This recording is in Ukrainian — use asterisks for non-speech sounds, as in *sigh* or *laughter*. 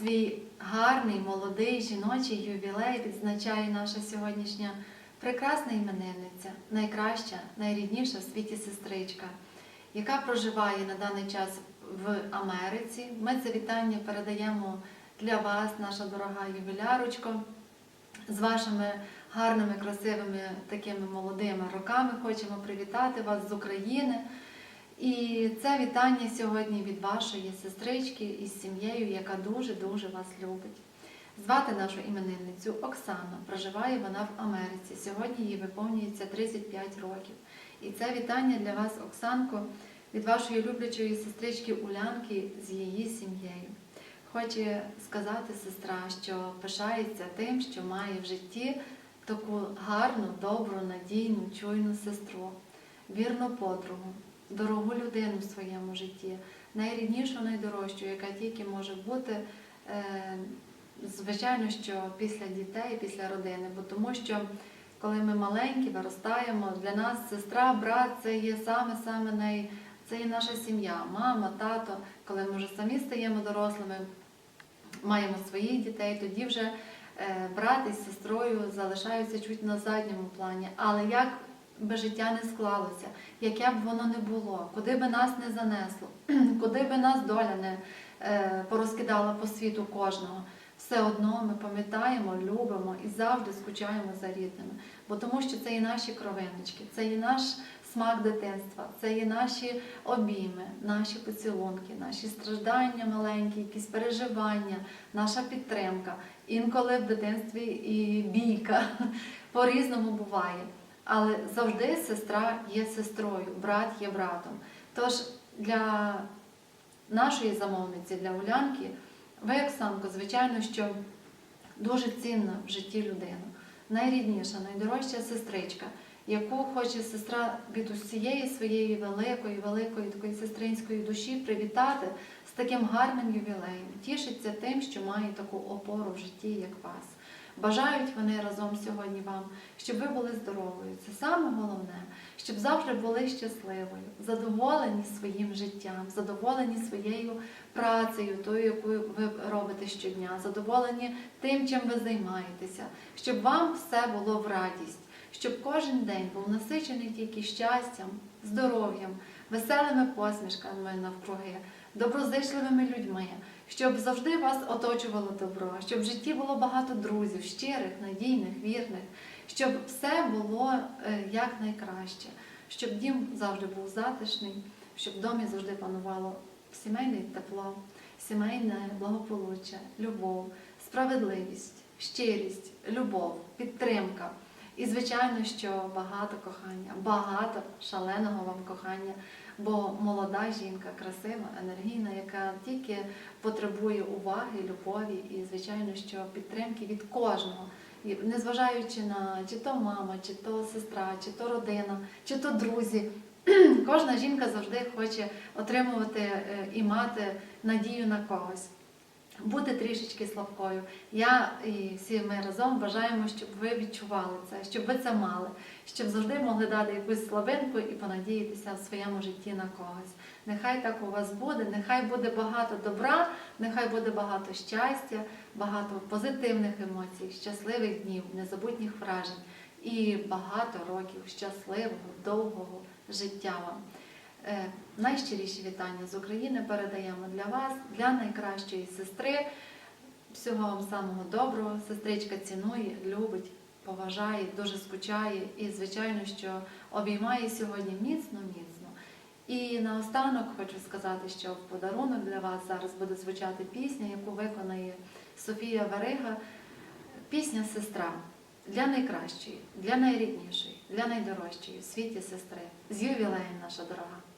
17 лютого свій гарний молодий жіночий ювілей відзначає наша сьогоднішня прекрасна іменинниця, найкраща, найрідніша в світі сестричка, яка проживає на даний час в Америці. Ми це вітання передаємо для вас, наша дорога ювілярочко, з вашими гарними, красивими такими молодими роками. Хочемо привітати вас з України. І це вітання сьогодні від вашої сестрички із сім'єю, яка дуже-дуже вас любить. Звати нашу іменинницю Оксана. Проживає вона в Америці. Сьогодні їй виповнюється 35 років. І це вітання для вас, Оксанко, від вашої люблячої сестрички Улянки з її сім'єю. Хоче сказати сестра, що пишається тим, що має в житті таку гарну, добру, надійну, чуйну сестру, вірну подругу, дорогу людину в своєму житті, найріднішу, найдорожчу, яка тільки може бути, е, звичайно, що після дітей, після родини. Бо тому що коли ми маленькі, виростаємо, для нас сестра, брат це є саме-саме най... це є наша сім'я, мама, тато. Коли ми вже самі стаємо дорослими, маємо своїх дітей, тоді вже е, брат із сестрою залишаються чуть на задньому плані. Але як би життя не склалося, яке б воно не було, куди би нас не занесло, *clears throat* куди би нас доля не е, порозкидала по світу кожного, все одно ми пам'ятаємо, любимо і завжди скучаємо за рідними. Бо тому що це і наші кровиночки, це і наш смак дитинства, це і наші обійми, наші поцілунки, наші страждання маленькі, якісь переживання, наша підтримка. Інколи в дитинстві і бійка *laughs* по-різному буває. Але завжди сестра є сестрою, брат є братом. Тож для нашої замовниці, для Улянки, ви, Оксанко, звичайно, що дуже цінна в житті людина, найрідніша, найдорожча сестричка, яку хоче сестра від усієї своєї великої, великої такої сестринської душі привітати з таким гарним ювілеєм, тішиться тим, що має таку опору в житті, як вас. Бажають вони разом сьогодні вам, щоб ви були здоровою. Це саме головне, щоб завжди були щасливою, задоволені своїм життям, задоволені своєю працею, тою, яку ви робите щодня, задоволені тим, чим ви займаєтеся, щоб вам все було в радість, щоб кожен день був насичений тільки щастям, здоров'ям, веселими посмішками навкруги, доброзичливими людьми, щоб завжди вас оточувало добро, щоб в житті було багато друзів, щирих, надійних, вірних, щоб все було е, якнайкраще, щоб дім завжди був затишний, щоб в домі завжди панувало сімейне тепло, сімейне благополуччя, любов, справедливість, щирість, любов, підтримка. І, звичайно, що багато кохання, багато шаленого вам кохання, бо молода жінка, красива, енергійна, яка тільки потребує уваги, любові і, звичайно, що підтримки від кожного. І незважаючи на чи то мама, чи то сестра, чи то родина, чи то друзі, *clears throat* кожна жінка завжди хоче отримувати е, і мати надію на когось. Бути трішечки слабкою. Я і всі ми разом бажаємо, щоб ви відчували це, щоб ви це мали, щоб завжди могли дати якусь слабинку і понадіятися в своєму житті на когось. Нехай так у вас буде, нехай буде багато добра, нехай буде багато щастя, багато позитивних емоцій, щасливих днів, незабутніх вражень і багато років щасливого, довгого життя вам. Е, Найщиріші вітання з України передаємо для вас, для найкращої сестри. Всього вам самого доброго. Сестричка цінує, любить, поважає, дуже скучає і, звичайно, що обіймає сьогодні міцно-міцно. І наостанок хочу сказати, що в подарунок для вас зараз буде звучати пісня, яку виконає Софія Варига. Пісня Сестра для найкращої, для найріднішої, для найдорожчої в світі сестри. З ювілеєм наша дорога.